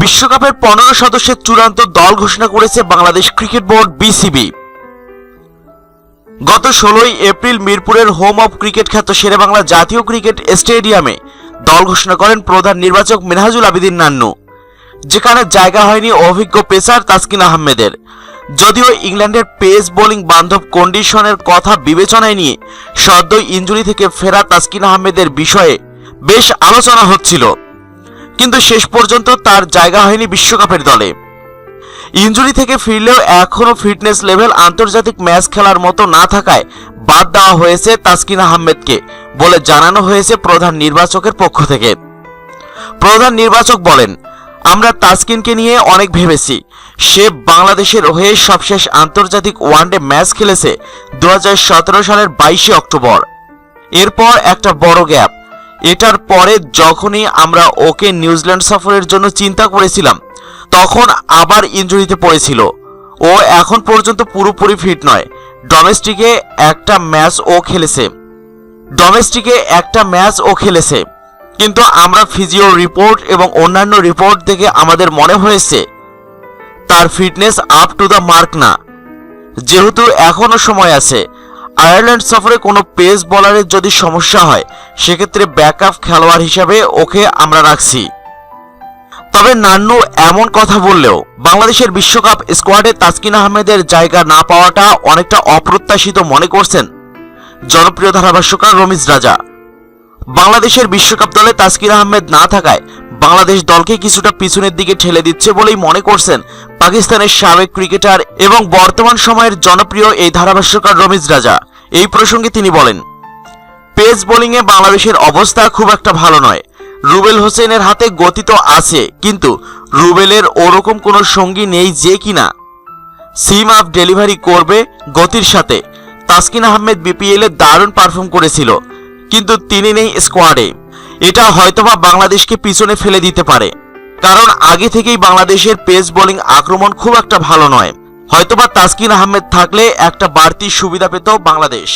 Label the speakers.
Speaker 1: বিশ্বকাপের পনেরো সদস্যের চূড়ান্ত দল ঘোষণা করেছে বাংলাদেশ ক্রিকেট বোর্ড বিসিবি। গত ষোলোই এপ্রিল মিরপুরের হোম অব ক্রিকেট খ্যাত শেরেবাংলা জাতীয় ক্রিকেট স্টেডিয়ামে দল ঘোষণা করেন প্রধান নির্বাচক মিনহাজুল আবিদিন নান্নু। যেখানে জায়গা হয়নি অভিজ্ঞ পেসার তাসকিন আহমেদের। যদিও ইংল্যান্ডের পেস বোলিং বান্ধব কন্ডিশনের কথা বিবেচনায় নিয়ে সদ্যই ইঞ্জুরি থেকে ফেরা তাসকিন আহমেদের বিষয়ে বেশ আলোচনা হচ্ছিল। কিন্তু শেষ পর্যন্ত তার জায়গা হয়নি বিশ্বকাপের দলে। ইঞ্জুরি থেকে ফিরলেও এখনও ফিটনেস লেভেল আন্তর্জাতিক ম্যাচ খেলার মতো না থাকায় বাদ দেওয়া হয়েছে তাসকিন আহমেদকে বলে জানানো হয়েছে প্রধান নির্বাচকের পক্ষ থেকে। প্রধান নির্বাচক বলেন, আমরা তাসকিনকে নিয়ে অনেক ভেবেছি। সে বাংলাদেশের হয়ে সবশেষ আন্তর্জাতিক ওয়ানডে ম্যাচ খেলেছে দু হাজার সতেরো সালের বাইশে অক্টোবর। এরপর একটা বড় গ্যাপ। এটার পরে যখনই আমরা ওকে নিউজিল্যান্ড সফরের জন্য চিন্তা করেছিলাম, তখন আবার ইনজুরিতে পড়েছিল। ও এখন পর্যন্ত পুরোপুরি ফিট নয়। ডোমেস্টিকে একটা ম্যাচ ও খেলেছে। ডোমেস্টিকে একটা ম্যাচ ও খেলেছে। কিন্তু আমরা ফিজিও রিপোর্ট এবং অন্যান্য রিপোর্ট দেখে আমাদের মনে হয়েছে, তার fitness up to the mark না। যেহেতু এখনও সময় আছে আয়ারল্যান্ড সফরে কোনো পেস বলারের যদি সমস্যা হয়, সেক্ষেত্রে ব্যাকআপ খেলোয়াড় হিসাবে ওকে আমরা রাখছি। তবে নান্নু এমন কথা বললেও, বাংলাদেশের বিশ্বকাপ স্কোয়াডে তাসকিন আহমেদের জায়গা না পাওয়াটা অনেকটা অপ্রত্যাশিত মনে করছেন জনপ্রিয় ধারাভাষ্যকার রমিজ রাজা। বাংলাদেশের বিশ্বকাপ দলে তাসকিন আহমেদ না থাকায় বাংলাদেশ দলকে কিছুটা পিছনের দিকে ঠেলে দিচ্ছে বলেই মনে করছেন পাকিস্তানের সাবেক ক্রিকেটার এবং বর্তমান সময়ের জনপ্রিয় এই ধারাভাষ্যকার রমিজ রাজা। এই প্রসঙ্গে তিনি বলেন, পেস বোলিংয়ে বাংলাদেশের অবস্থা খুব একটা ভালো নয়। রুবেল হোসেনের হাতে গতি তো আছে, কিন্তু রুবেলের ওরকম কোনো সঙ্গী নেই যে কিনা। সিম আপ ডেলিভারি করবে গতির সাথে। তাসকিন আহমেদ বিপিএল দারুণ পারফর্ম করেছিল, কিন্তু তিনি নেই স্কোয়াডে। এটা হয়তোবা বাংলাদেশকে পিছনে ফেলে দিতে পারে। কারণ আগে থেকেই বাংলাদেশের পেস বোলিং আক্রমণ খুব একটা ভালো নয়। হয়তোবা তাসকিন আহমেদ থাকলে একটা বাড়তি সুবিধা পেত বাংলাদেশ।